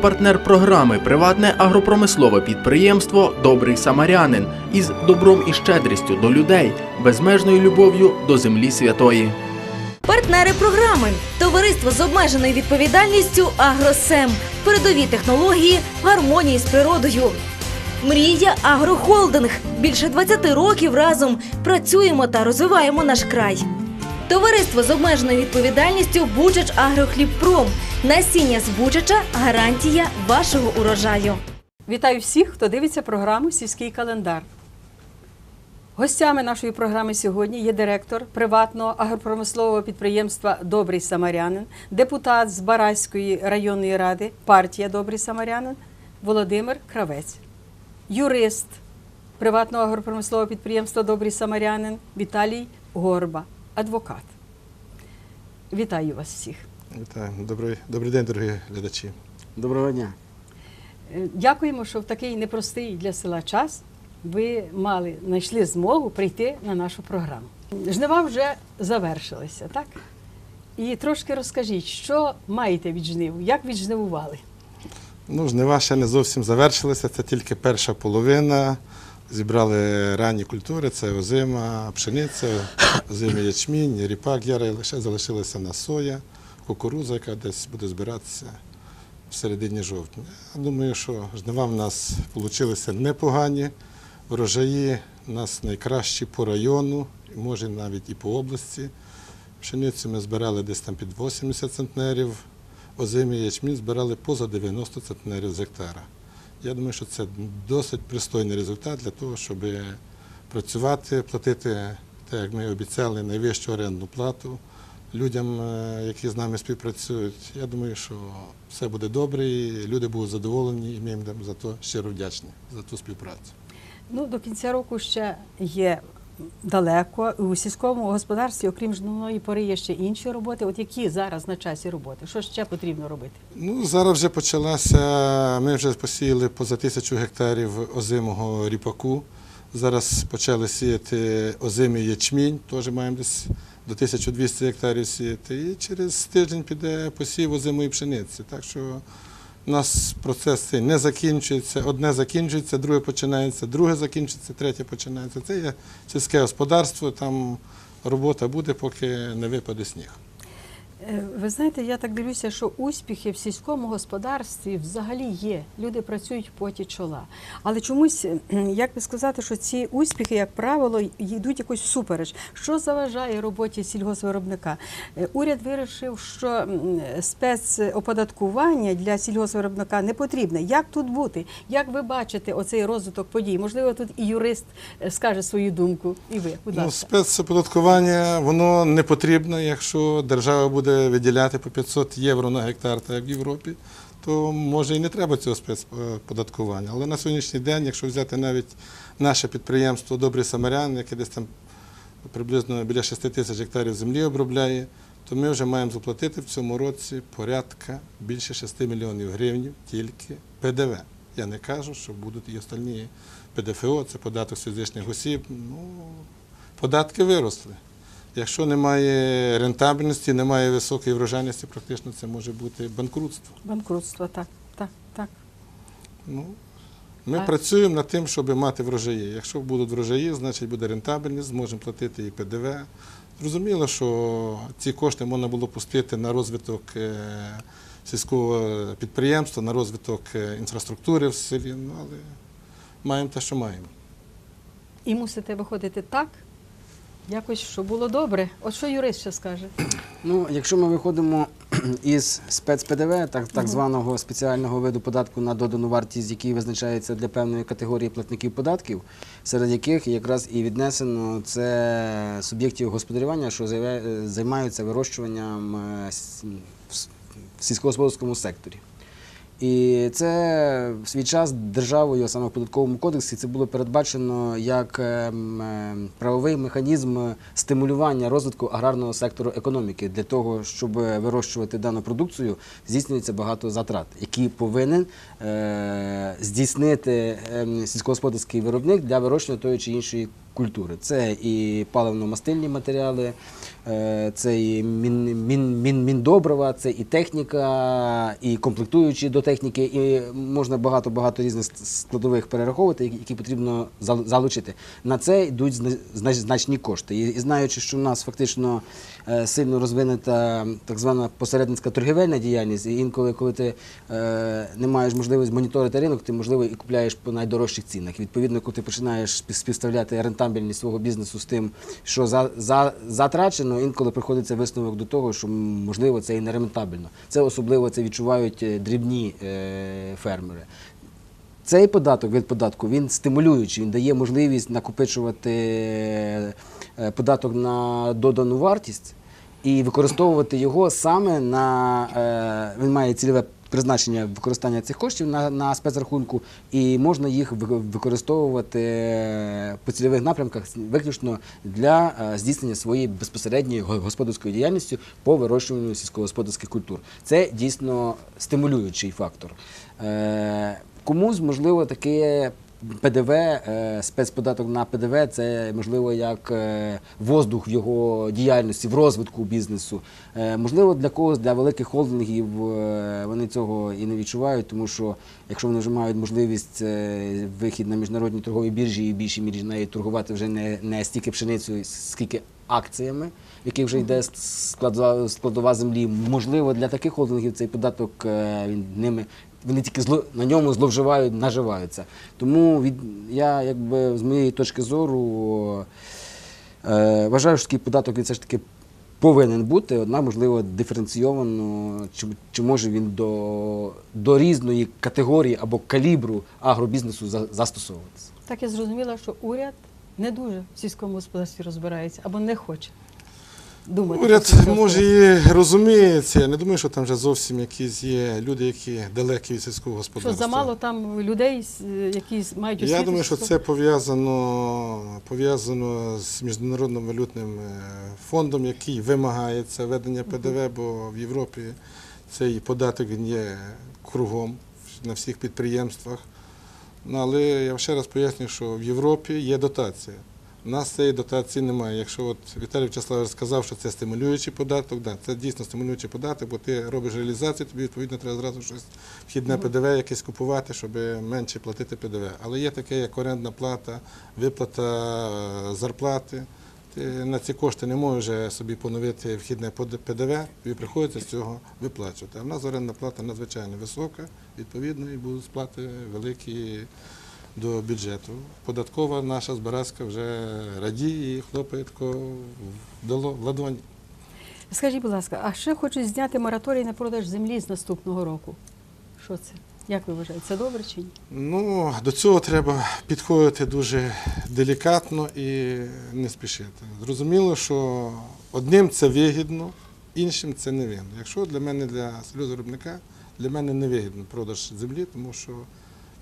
Партнер програми приватне агропромислове підприємство Добрий Самарянин із добром і щедрістю до людей, безмежною любов'ю до землі святої. Партнери програми Товариство з обмеженою відповідальністю Агросем. Передові технології гармонії з природою. Мрія Агрохолдинг. Більше 20 років разом працюємо та розвиваємо наш край. Товариство з обмеженою відповідальністю Бучач Агрохлібпром. Насіння з Бучача гарантія вашого урожаю. Вітаю всіх, хто дивиться програму Сільський календар. Гостями нашої програми сьогодні є директор приватного агропромислового підприємства Добрий Самарянин, депутат з Бараської районної ради, партія Добрий Самарянин Володимир Кравець, юрист приватного агропромислового підприємства Добрий Самарянин Віталій Горба, адвокат. Вітаю вас всіх. Вітаю. Добрий, добрий день, дорогі глядачі. Доброго дня. Е, Дякуємо, що в такий непростий для села час ви мали знайшли змогу прийти на нашу програму. Жнива вже завершилися, так? І трошки розкажіть, що маєте від жнив, як віджнивували? Ну, жнива ще не зовсім завершилися, це тільки перша половина. Зібрали ранні культури, це озима, пшениця, озимий ячмінь, ріпак, ярий, лише залишилася на соя, кукуруза, яка десь буде збиратися в середині жовтня. Я думаю, що жнива в нас вийшли непогані. Врожаї у нас найкращі по району, може навіть і по області. Пшеницю ми збирали десь там під 80 центнерів, озимий ячмінь збирали поза 90 центнерів з гектара. Я думаю, що це досить пристойний результат для того, щоб працювати, платити, так як ми обіцяли, найвищу орендну плату людям, е, які з нами співпрацюють. Я думаю, що все буде добре, і люди будуть задоволені, і ми їм за то щиро вдячні за ту співпрацю. Ну, до кінця року ще є далеко. У сільському господарстві, окрім жнивної пори, є ще інші роботи. От які зараз на часі роботи? Що ще потрібно робити? Ну, зараз вже почалася, ми вже посіяли поза тисячу гектарів озимого ріпаку. Зараз почали сіяти озимий ячмінь, теж маємо десь до 1200 гектарів сіяти. І через тиждень піде посів озимої пшениці. Так що у нас процеси не закінчується. Одне закінчується, друге починається, друге закінчується, третє починається. Це є сільське господарство, там робота буде, поки не випаде сніг. Е, Ви знаєте, я так дивлюся, що успіхи в сільському господарстві взагалі є. Люди працюють в поті чола. Але чомусь, як би сказати, що ці успіхи, як правило, йдуть якось супереч. Що заважає роботі сільгоспвиробника? Е, Уряд вирішив, що спецоподаткування для сільгоспвиробника не потрібне. Як тут бути? Як ви бачите оцей розвиток подій? Можливо, тут і юрист е, скаже свою думку, і ви, будь Ну, спецоподаткування воно не потрібно, якщо держава буде виділяти по 500 євро на гектар, так як в Європі, то може і не треба цього спецподаткування. Але на сьогоднішній день, якщо взяти навіть наше підприємство Добрий Самарян, яке десь там приблизно біля 6 тисяч гектарів землі обробляє, то ми вже маємо заплатити в цьому році порядка більше 6 мільйонів гривень тільки ПДВ. Я не кажу, що будуть і остальні ПДФО, це податок з фізичних осіб. Ну, податки виросли. Якщо немає рентабельності, немає високої врожайності, практично це може бути банкрутство. Банкрутство, так, так, так. Ну, ми А- працюємо над тим, щоб мати врожаї. Якщо будуть врожаї, значить буде рентабельність, зможемо платити і ПДВ. Зрозуміло, що ці кошти можна було пустити на розвиток е, сільського підприємства, на розвиток е, інфраструктури в селі, ну, але маємо те, що маємо. І мусите виходити так, якось, щоб було добре. От що юрист ще скаже? Ну, якщо ми виходимо із спецПДВ, так, так званого спеціального виду податку на додану вартість, який визначається для певної категорії платників податків, серед яких якраз і віднесено це суб'єктів господарювання, що заявля- займаються вирощуванням е, в сільськогосподарському секторі. І це в свій час державою, саме в податковому кодексі, це було передбачено як ем, е, правовий механізм стимулювання розвитку аграрного сектору економіки. Для того, щоб вирощувати дану продукцію, здійснюється багато затрат, які повинен е, здійснити ем, сільськогосподарський виробник для вирощування тої чи іншої культури. Це і паливно-мастильні матеріали, е, це і мін, мін, мін, міндобрива, це і техніка, і комплектуючі до техніки, і можна багато-багато різних складових перераховувати, які- потрібно зал- залучити. На це йдуть значні кошти. І, знаючи, що в нас фактично сильно розвинута так звана посередницька торгівельна діяльність, і інколи, коли ти е, не маєш можливості моніторити ринок, ти можливо і купляєш по найдорожчих цінах. Відповідно, коли ти починаєш співставляти рентабельність свого бізнесу з тим, що за, за, затрачено, інколи приходиться висновок до того, що можливо це і не рентабельно. Це особливо це відчувають е, дрібні е, фермери. Цей податок від податку він стимулюючий, він дає можливість накопичувати е, податок на додану вартість і використовувати його саме на е, він має цільове призначення використання цих коштів на, на спецрахунку, і можна їх використовувати е, по цільових напрямках виключно для е, здійснення своєї безпосередньої господарської діяльності по вирощуванню сільськогосподарських культур. Це дійсно стимулюючий фактор. Е, Комусь, можливо, таке ПДВ, е, спецподаток на ПДВ це можливо як е, воздух в його діяльності, в розвитку бізнесу. Е, Можливо, для когось, для великих холдингів вони цього і не відчувають, тому що якщо вони вже мають можливість вихід на міжнародні торгові біржі і в більшій мірі навіть торгувати вже не, не стільки пшеницею, скільки акціями, яких вже йде складова, складова землі. Можливо, для таких холдингів цей податок е, він ними. Вони тільки зло на ньому зловживають, наживаються. Тому від я, якби з моєї точки зору, е, вважаю, що такий податок він все ж таки повинен бути, однак, можливо, диференційовано, чи, чи може він до, до різної категорії або калібру агробізнесу за, застосовуватися. Так я зрозуміла, що уряд не дуже в сільському господарстві розбирається або не хоче думати. Уряд може і розуміється. Я не думаю, що там вже зовсім якісь є люди, які далекі від сільського господарства. Що замало там людей, які мають освіту. Я думаю, що це пов'язано, пов'язано з міжнародним валютним е, фондом, який вимагає це введення ПДВ, бо в Європі цей податок він є кругом на всіх підприємствах. Ну, але я ще раз поясню, що в Європі є дотація. У нас цієї дотації немає. Якщо от Віталій Вячеславович сказав, що це стимулюючий податок, да, це дійсно стимулюючий податок, бо ти робиш реалізацію, тобі відповідно треба зразу щось вхідне ПДВ якесь купувати, щоб менше платити ПДВ. Але є таке, як орендна плата, виплата е, зарплати. Ти на ці кошти не можеш вже собі поновити вхідне ПДВ, тобі приходиться з цього виплачувати. А в нас орендна плата надзвичайно висока, відповідно, і будуть сплати великі до бюджету. Податкова наша Збаразька вже радіє і хлопає тако в в ладоні. Скажіть, будь ласка, а ще хочуть зняти мораторій на продаж землі з наступного року. Що це? Як ви вважаєте, це добре чи ні? Ну, до цього треба підходити дуже делікатно і не спішити. Зрозуміло, що одним це вигідно, іншим це не вигідно. Якщо для мене, для сільгоспвиробника, для мене не вигідно продаж землі, тому що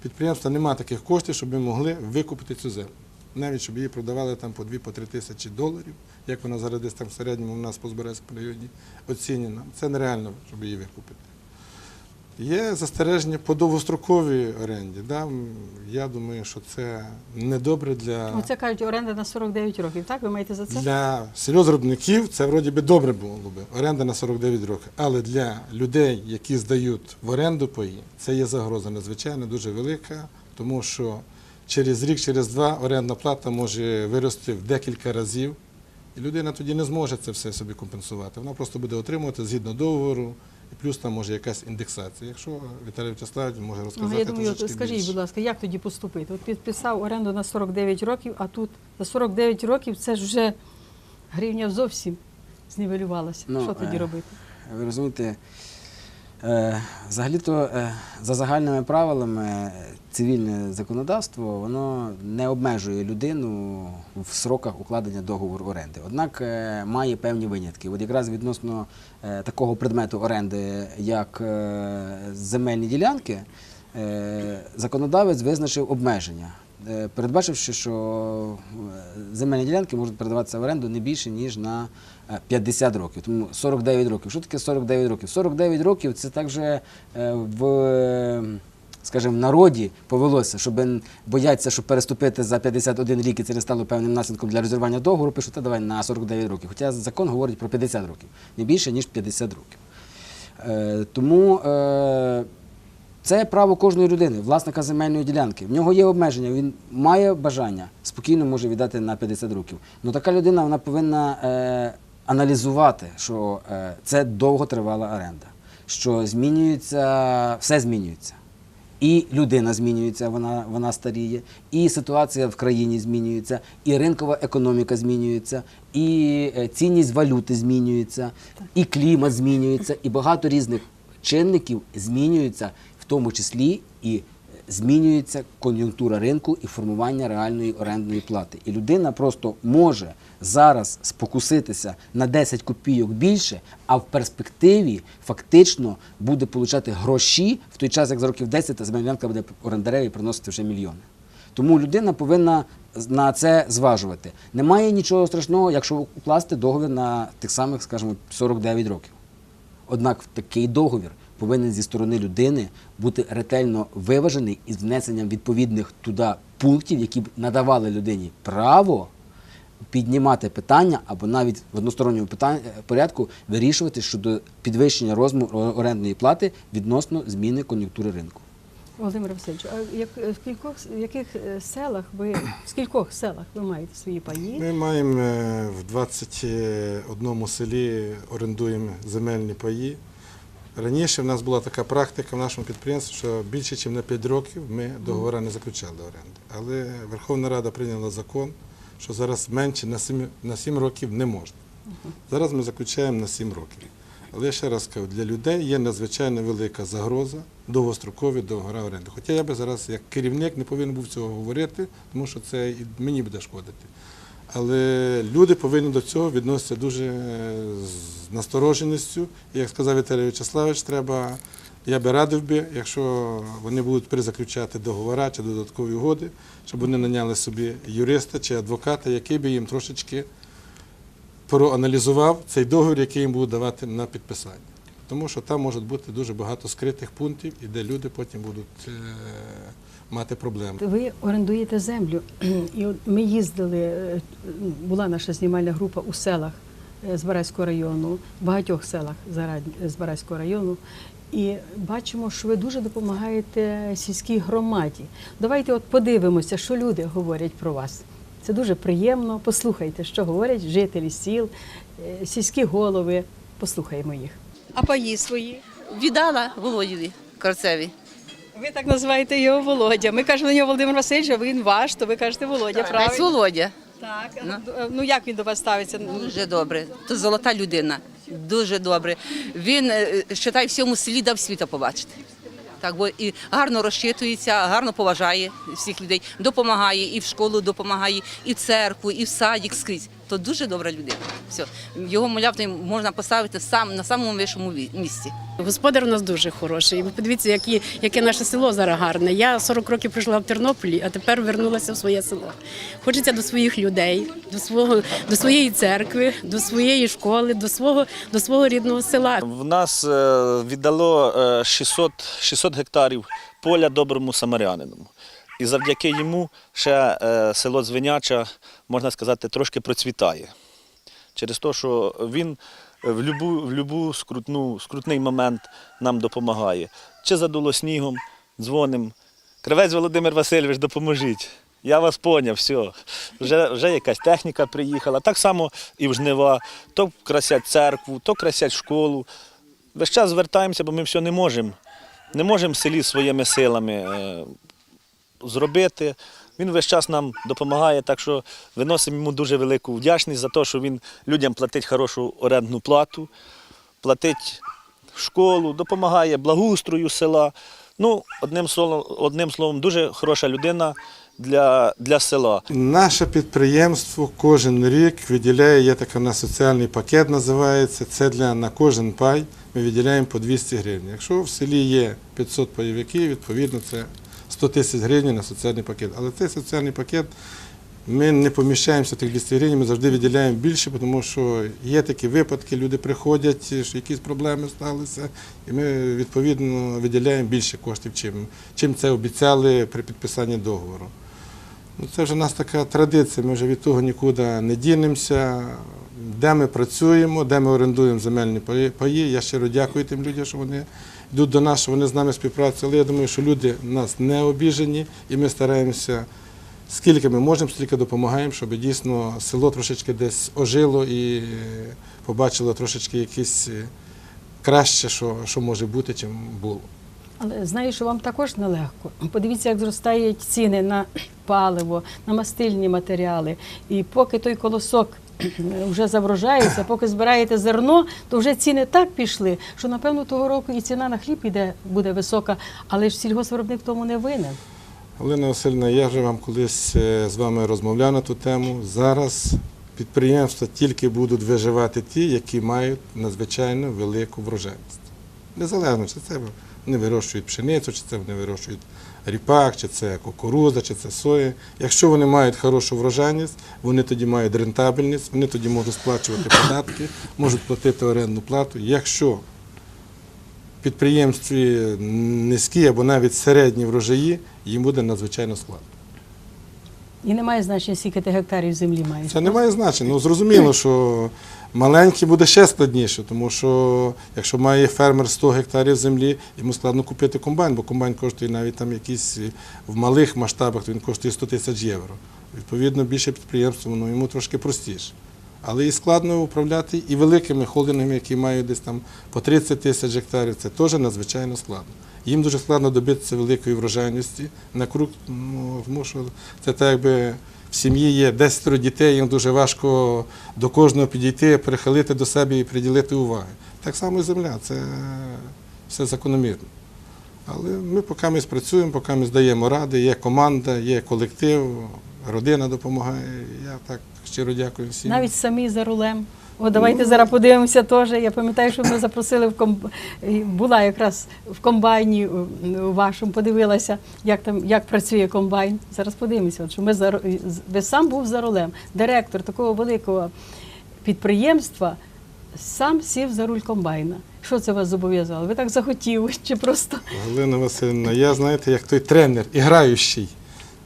підприємства немає таких коштів, щоб ми могли викупити цю землю. Навіть щоб її продавали там по 2-3 тисячі доларів, як вона зараз десь там в середньому у нас по Зберезькому районі оцінена. Це нереально, щоб її викупити. Є застереження по довгостроковій оренді. Да? Я думаю, що це недобре для, Ну, це кажуть, оренда на 49 років, так? Ви маєте за це? для сільгоспвиробників. Це вроді би добре було би. Оренда на 49 років. Але для людей, які здають в оренду паї, це є загроза надзвичайно дуже велика, тому що через рік, через два орендна плата може вирости в декілька разів. І людина тоді не зможе це все собі компенсувати. Вона просто буде отримувати згідно договору, і плюс там може якась індексація. Якщо Віталій Вячеславович може розказати, Ну, я думаю, трошечки скажіть, більше. будь ласка, як тоді поступити? От підписав оренду на 49 років, а тут за 49 років це ж вже гривня зовсім знівелювалася. Ну, Що тоді е, робити? Ви розумієте, взагалі-то е, за загальними правилами е, цивільне законодавство воно не обмежує людину в сроках укладення договору оренди. Однак е, має певні винятки. От якраз відносно е, такого предмету оренди, як е, земельні ділянки, е, законодавець визначив обмеження. е, Передбачивши, що е, земельні ділянки можуть передаватися в оренду не більше, ніж на е, 50 років. Тому 49 років. Що таке 49 років? 49 років це також е, в е, скажімо, в народі повелося, щоб бояться, щоб переступити за 51 рік і це не стало певним наслідком для розірвання договору, пишуть, та давай на 49 років. Хоча закон говорить про 50 років, не більше, ніж 50 років. Е, тому е, це право кожної людини, власника земельної ділянки. В нього є обмеження, він має бажання, спокійно може віддати на 50 років. Ну така людина вона повинна е, аналізувати, що е, це довготривала оренда, що змінюється, все змінюється. І людина змінюється, вона, вона старіє, і ситуація в країні змінюється, і ринкова економіка змінюється, і е, цінність валюти змінюється, і клімат змінюється, і багато різних чинників змінюються, в тому числі і змінюється кон'юнктура ринку і формування реальної орендної плати. І людина просто може зараз спокуситися на 10 копійок більше, а в перспективі фактично буде получати гроші в той час, як за років 10 та земельна буде орендареві приносити вже мільйони. Тому людина повинна на це зважувати. Немає нічого страшного, якщо укласти договір на тих самих, скажімо, 49 років. Однак такий договір повинен зі сторони людини бути ретельно виважений із внесенням відповідних туди пунктів, які б надавали людині право піднімати питання або навіть в односторонньому питань- порядку вирішувати щодо підвищення розміру орендної плати відносно зміни кон'юнктури ринку. Володимир Васильович, а як, в, кількох, яких е, селах ви, в скількох селах ви маєте свої паї? Ми маємо е, в 21 селі орендуємо земельні паї. Раніше в нас була така практика в нашому підприємстві, що більше, ніж на 5 років ми договори не заключали оренди. Але Верховна Рада прийняла закон, що зараз менше на 7, на 7 років не можна. Зараз ми заключаємо на 7 років. Але я ще раз кажу, для людей є надзвичайно велика загроза довгострокові договори оренди. Хоча я би зараз як керівник не повинен був цього говорити, тому що це і мені буде шкодити. Але люди повинні до цього відноситися дуже е, з настороженістю. Як сказав Віталій Вячеславович, треба, я би радив би, якщо вони будуть перезаключати договори чи додаткові угоди, щоб вони наняли собі юриста чи адвоката, який би їм трошечки проаналізував цей договір, який їм будуть давати на підписання. Тому що там може бути дуже багато скритих пунктів, і де люди потім будуть е, мати проблеми. Ви орендуєте землю, і от ми їздили, е, була наша знімальна група у селах е, Збаразького району, в багатьох селах Збаразького району. І бачимо, що ви дуже допомагаєте сільській громаді. Давайте от подивимося, що люди говорять про вас. Це дуже приємно. Послухайте, що говорять жителі сіл, е, сільські голови. Послухаємо їх. А паї свої? Віддала Володіві Карцеві. Ви так називаєте його Володя. Ми кажемо на нього Володимир Васильович, а він ваш, то ви кажете Володя, Це правильно? Володя. Так, ну як він до вас ставиться? Дуже добре. То золота людина. Дуже добре. Він е, считай, всьому селі дав світа побачити. Так, бо і гарно розчитується, гарно поважає всіх людей, допомагає і в школу допомагає, і в церкву, і в садик скрізь. То дуже добра людина. Все. Його малявтою можна поставити сам на самому вищому ві- місці. Господар у нас дуже хороший. Ви подивіться, які, яке наше село зараз гарне. Я 40 років прожила в Тернополі, а тепер вернулася в своє село. Хочеться до своїх людей, до свого до своєї церкви, до своєї школи, до свого до свого рідного села. В нас е, віддало е, 600, 600 гектарів поля доброму самарянину. І завдяки йому ще е, село Звеняча, можна сказати, трошки процвітає. Через те, що він в любу, в любу скрутну, скрутний момент нам допомагає. Чи задуло снігом, дзвоним. Кривець Володимир Васильович, допоможіть. Я вас поняв, все. Вже, вже якась техніка приїхала. Так само і в жнива. То красять церкву, то красять школу. Весь час звертаємося, бо ми все не можемо. Не можемо в селі своїми силами е, зробити. Він весь час нам допомагає, так що виносимо йому дуже велику вдячність за те, що він людям платить хорошу орендну плату, платить школу, допомагає благоустрою села. Ну, одним словом, одним словом, дуже хороша людина для, для села. Наше підприємство кожен рік виділяє, є такий у нас соціальний пакет називається. Це для на кожен пай ми виділяємо по 200 гривень. Якщо в селі є 500 пайовиків, відповідно це 100 тисяч гривень на соціальний пакет. Але цей соціальний пакет Ми не поміщаємося тих 200 гривень, ми завжди виділяємо більше, тому що є такі випадки, люди приходять, що якісь проблеми сталися, і ми відповідно виділяємо більше коштів, чим, чим це обіцяли при підписанні договору. Ну, це вже в нас така традиція, ми вже від того нікуди не дінемося. Де ми працюємо, де ми орендуємо земельні паї-. Я щиро дякую тим людям, що вони йдуть до нас, що вони з нами співпрацюють. Але я думаю, що люди нас не обіжені, і ми стараємося, скільки ми можемо, стільки допомагаємо, щоб дійсно село трошечки десь ожило і побачило трошечки якесь е, краще, що, що може бути, чим було. Але знаю, що вам також нелегко. Подивіться, як зростають ціни на паливо, на мастильні матеріали. І поки той колосок вже заврожається, поки збираєте зерно, то вже ціни так пішли, що напевно того року і ціна на хліб іде, буде висока, але ж сільгоспвиробник тому не винен. Олена Васильівна, я вже вам колись е, з вами розмовляв на ту тему. Зараз підприємства тільки будуть виживати ті, які мають надзвичайно велику врожайність. Незалежно, чи це вони вирощують пшеницю, чи це вони вирощують ріпак, чи це кукуруза, чи це соя. Якщо вони мають хорошу врожайність, вони тоді мають рентабельність, вони тоді можуть сплачувати податки, можуть платити орендну плату. Якщо підприємстві низькі або навіть середні врожаї, їм буде надзвичайно складно. І немає значення, скільки ти гектарів землі маєш. Це не має значення. Ну зрозуміло, що маленький буде ще складніше, тому що якщо має фермер 100 гектарів землі, йому складно купити комбайн, бо комбайн коштує навіть там якісь в малих масштабах, то він коштує 100 тисяч євро. Відповідно, більше підприємство, воно йому трошки простіше. Але і складно управляти і великими холдингами, які мають десь там по 30 тисяч гектарів, це теж надзвичайно складно. Їм дуже складно добитися великої врожайності на круг, ну, тому що це так, якби в сім'ї є 10 дітей, їм дуже важко до кожного підійти, перехилити до себе і приділити уваги. Так само і земля, це все закономірно. Але ми поки ми працюємо, поки ми здаємо ради, є команда, є колектив, родина допомагає. Я так щиро дякую всім. Навіть самі за рулем. О, давайте зараз подивимося теж. Я пам'ятаю, що ми запросили в комб... була якраз в комбайні вашому, подивилася, як там як працює комбайн. Зараз подивимося, що ми за ви сам був за рулем. Директор такого великого підприємства сам сів за руль комбайна. Що це вас зобов'язало? Ви так захотіли чи просто Галина Васильівна, я знаєте, як той тренер, іграючий.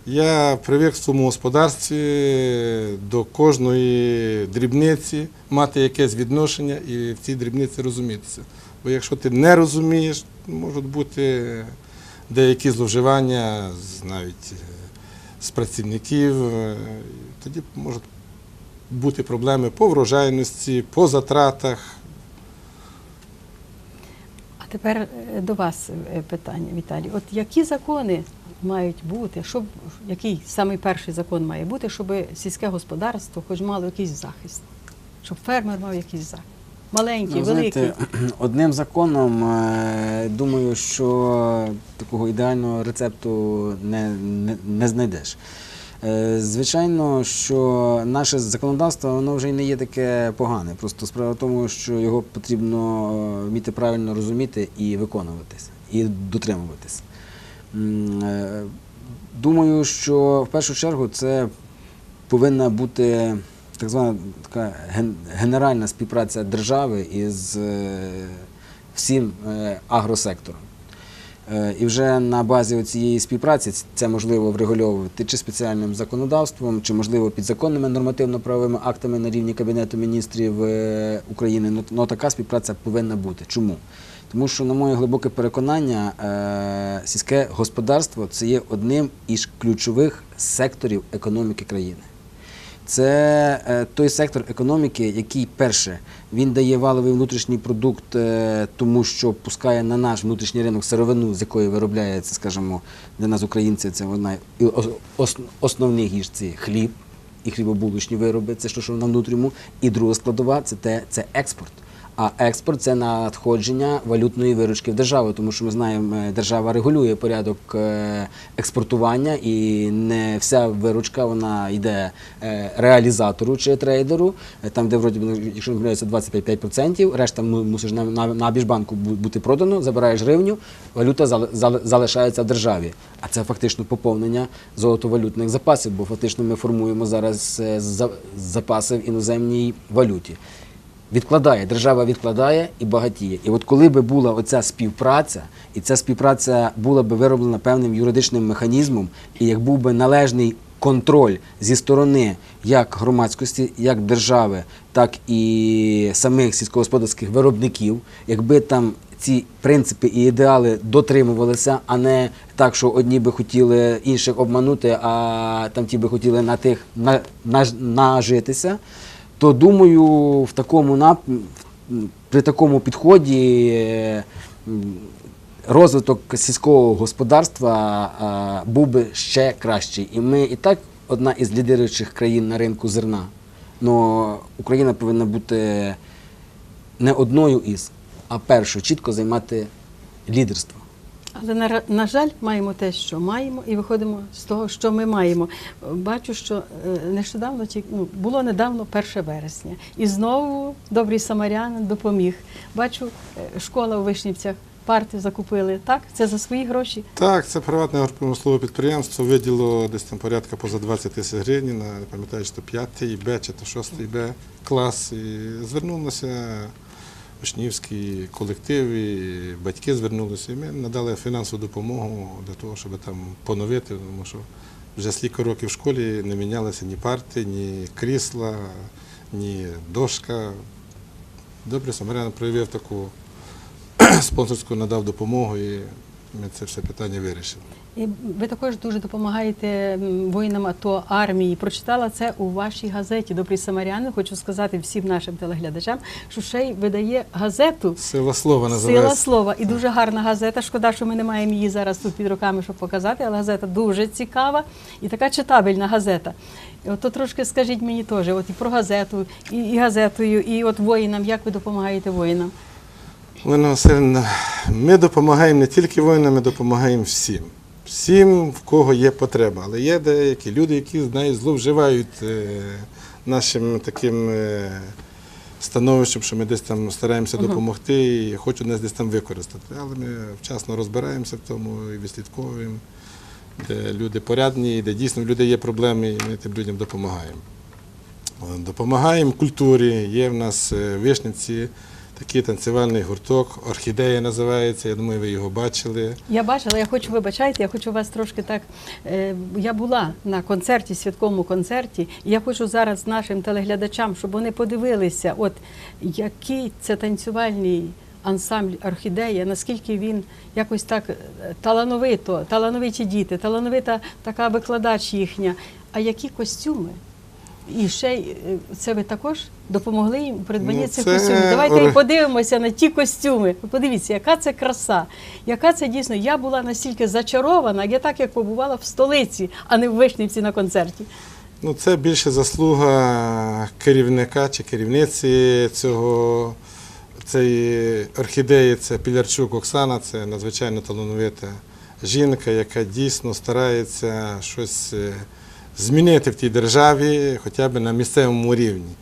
Я привик в своєму господарстві до кожної дрібниці мати якесь відношення і в цій дрібниці розумітися. Бо якщо ти не розумієш, можуть бути деякі зловживання навіть е, з працівників, е, тоді можуть бути проблеми по врожайності, по затратах. А тепер е, до вас питання, Віталій. От які закони мають бути? Щоб який самий перший закон має бути, щоб сільське господарство хоч мало якийсь захист, щоб фермер мав якийсь захист? Маленький, Ну, великий. одним законом, е, думаю, що такого ідеального рецепту не, не, не знайдеш. Е, Звичайно, що наше законодавство воно вже й не є таке погане. Просто справа в тому, що його потрібно е, вміти правильно розуміти і виконуватись, і дотримуватись. Е, Думаю, що в першу чергу це повинна бути так звана така генеральна співпраця держави із е, всім е, агросектором. І вже на базі цієї співпраці це можливо врегульовувати чи спеціальним законодавством, чи можливо підзаконними нормативно-правовими актами на рівні Кабінету міністрів України. Ну, ну така співпраця повинна бути. Чому? Тому що, на моє глибоке переконання, е, сільське господарство це є одним із ключових секторів економіки країни. Це е, той сектор економіки, який перше він дає валовий внутрішній продукт, е, тому що пускає на наш внутрішній ринок сировину, з якої виробляється, скажімо, для нас українців, це вона і ос- ос- основний їж це хліб і хлібобулочні вироби, це що, що на внутрішньому. І друга складова це те, це експорт. А експорт це надходження валютної виручки в державу, тому що ми знаємо, е, держава регулює порядок е, експортування, і не вся виручка вона йде е, реалізатору чи трейдеру. Там, де вроді, би, якщо не помиляюся, 25%, решта му- мусиш на, біжбанку бути продано, забираєш гривню, валюта зали- зали- залишається в державі. А це фактично поповнення золотовалютних запасів, бо фактично ми формуємо зараз запаси в іноземній валюті. Відкладає, держава відкладає і багатіє. І от коли би була оця співпраця, і ця співпраця була би вироблена певним юридичним механізмом, і як був би належний контроль зі сторони як громадськості, як держави, так і самих сільськогосподарських виробників, якби там ці принципи і ідеали дотримувалися, а не так, що одні би хотіли інших обманути, а там ті би хотіли на тих на, на, нажитися то думаю, в такому нап... при такому підході е, розвиток сільського господарства е, був би ще кращий. І ми і так одна із лідируючих країн на ринку зерна. Но Україна повинна бути не одною із, а першою чітко займати лідерство. Але на, на жаль, маємо те, що маємо, і виходимо з того, що ми маємо. Бачу, що е, нещодавно ну, було недавно 1 вересня, і знову добрий самарянин допоміг. Бачу, е, школа у Вишнівцях. Парти закупили, так? Це за свої гроші. Так, це приватне агропромислове підприємство, виділило десь там порядка поза 20 тисяч гривень, на, не пам'ятаю, чи то 5 Б, чи то 6 Б клас. І звернулося учнівський колектив, і батьки звернулися, і ми надали фінансову допомогу для того, щоб там поновити, тому що вже стільки років в школі не мінялися ні парти, ні крісла, ні дошка. Добре, Самарян проявив таку спонсорську надав допомогу і ми це все питання вирішили. І ви також дуже допомагаєте воїнам АТО армії. Прочитала це у вашій газеті Добрий самарянин. Хочу сказати всім нашим телеглядачам, що ще й видає газету. Сила слова Сила слова і дуже гарна газета. Шкода, що ми не маємо її зараз тут під руками, щоб показати, але газета дуже цікава і така читабельна газета. От то трошки скажіть мені теж, от і про газету, і, і газетою, і от воїнам, як ви допомагаєте воїнам? Олена Васильівна, ми допомагаємо не тільки воїнам, ми допомагаємо всім. Всім, в кого є потреба. Але є деякі люди, які знають, зловживають е, нашим таким е, становищем, що ми десь там стараємося допомогти і хочуть нас десь там використати. Але ми вчасно розбираємося в тому і відслідковуємо, де люди порядні, де дійсно в людей є проблеми, і ми тим людям допомагаємо. Допомагаємо культурі. Є в нас е, Вишниці такий танцювальний гурток, орхідея називається. Я думаю, ви його бачили. Я бачила, я хочу вибачайте, я хочу вас трошки так. Е, я була на концерті, святковому концерті, і я хочу зараз нашим телеглядачам, щоб вони подивилися, от який це танцювальний ансамбль орхідея, наскільки він якось так е, талановито, талановиті діти, талановита така викладач їхня. А які костюми? І ще е, це ви також допомогли їм у придбанні Ну, цих це костюмів. Давайте і подивимося на ті костюми. Подивіться, яка це краса, яка це дійсно. Я була настільки зачарована, я так як побувала в столиці, а не в Вишнівці на концерті. Ну, це більше заслуга керівника чи керівниці цього цієї орхідеї. Це Пілярчук Оксана, це надзвичайно талановита жінка, яка дійсно старається щось е, змінити в тій державі, хоча б на місцевому рівні.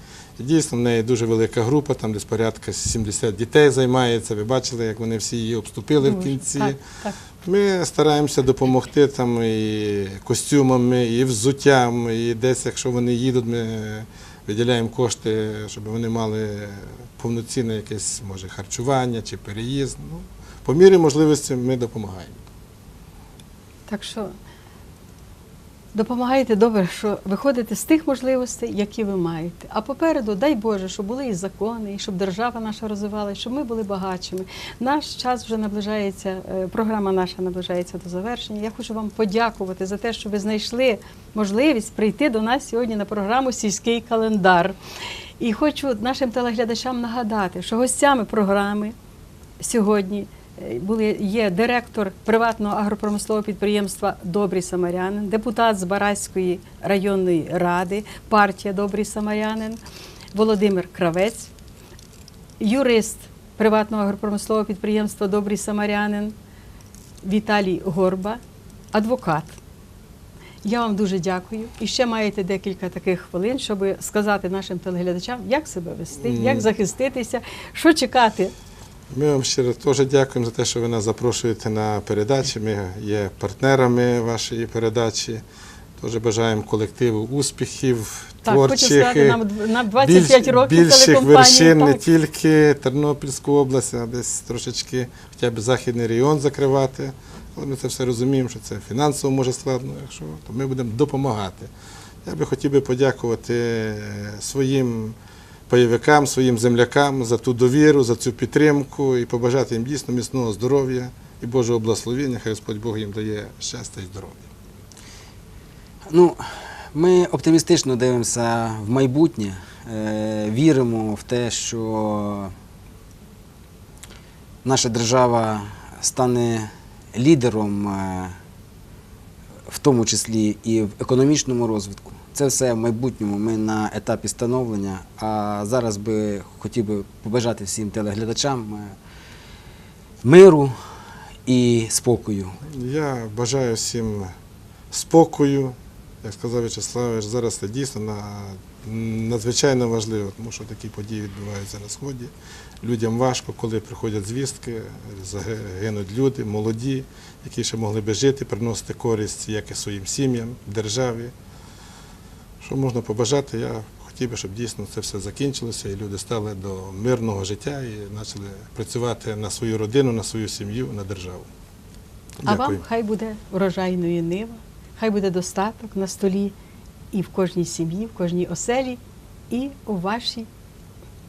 І дійсно в неї дуже велика група, там десь порядка 70 дітей займається. Ви бачили, як вони всі її обступили в кінці. Так, так. Ми стараємося допомогти там і костюмами, і взуттям, і десь, якщо вони їдуть, ми виділяємо кошти, щоб вони мали повноцінне якесь, може, харчування чи переїзд. Ну, по мірі можливості ми допомагаємо. Так що допомагаєте добре, що виходите з тих можливостей, які ви маєте. А попереду, дай Боже, щоб були і закони, і щоб держава наша розвивалася, щоб ми були багатшими. Наш час вже наближається, е, програма наша наближається до завершення. Я хочу вам подякувати за те, що ви знайшли можливість прийти до нас сьогодні на програму Сільський календар. І хочу нашим телеглядачам нагадати, що гостями програми сьогодні були, є директор приватного агропромислового підприємства Добрий Самарянин, депутат з Бараської районної ради, партія Добрий Самарянин, Володимир Кравець. юрист приватного агропромислового підприємства Добрий Самарянин Віталій Горба, адвокат. Я вам дуже дякую. І ще маєте декілька таких хвилин, щоб сказати нашим телеглядачам, як себе вести, як захиститися, що чекати. Ми вам щиро теж дякуємо за те, що ви нас запрошуєте на передачі. Ми є партнерами вашої передачі. Теж бажаємо колективу успіхів, Так, хочу творчих. сказати, нам, нам 25 більш- років більших вершин не тільки Тернопільську область, а десь трошечки хоча б західний регіон закривати. Але ми це все розуміємо, що це фінансово може складно, якщо то ми будемо допомагати. Я би хотів би подякувати е, своїм пайовикам, своїм землякам за ту довіру, за цю підтримку і побажати їм дійсно міцного здоров'я і Божого благословення. Хай Господь Бог їм дає щастя і здоров'я. Ну, ми оптимістично дивимося в майбутнє, е, віримо в те, що наша держава стане лідером, е, в тому числі і в економічному розвитку. Це все в майбутньому ми на етапі становлення. А зараз би хотів би побажати всім телеглядачам е, миру і спокою. Я бажаю всім спокою. Як сказав В'ячеславович, зараз це дійсно надзвичайно важливо, тому що такі події відбуваються на Сході. Людям важко, коли приходять звістки, загинуть люди, молоді, які ще могли би жити, приносити користь як і своїм сім'ям, державі. Що можна побажати, я хотів би, щоб дійсно це все закінчилося і люди стали до мирного життя і почали працювати на свою родину, на свою сім'ю, на державу. А вам хай буде врожайної нива, хай буде достаток на столі і в кожній сім'ї, в кожній оселі, і у вашій,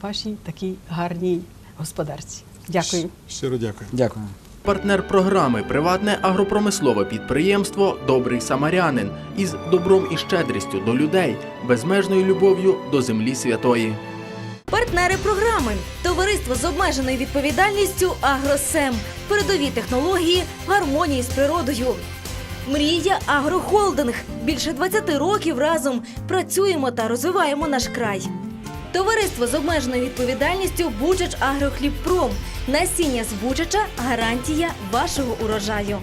вашій такій гарній господарці. Дякую. Щиро дякую. Дякую. Партнер програми приватне агропромислове підприємство Добрий Самарянин із добром і щедрістю до людей, безмежною любов'ю до землі святої. Партнери програми Товариство з обмеженою відповідальністю Агросем. Передові технології гармонії з природою. Мрія Агрохолдинг. Більше 20 років разом працюємо та розвиваємо наш край. Товариство з обмеженою відповідальністю Бучач Агрохлібпром. Насіння з Бучача гарантія вашого урожаю.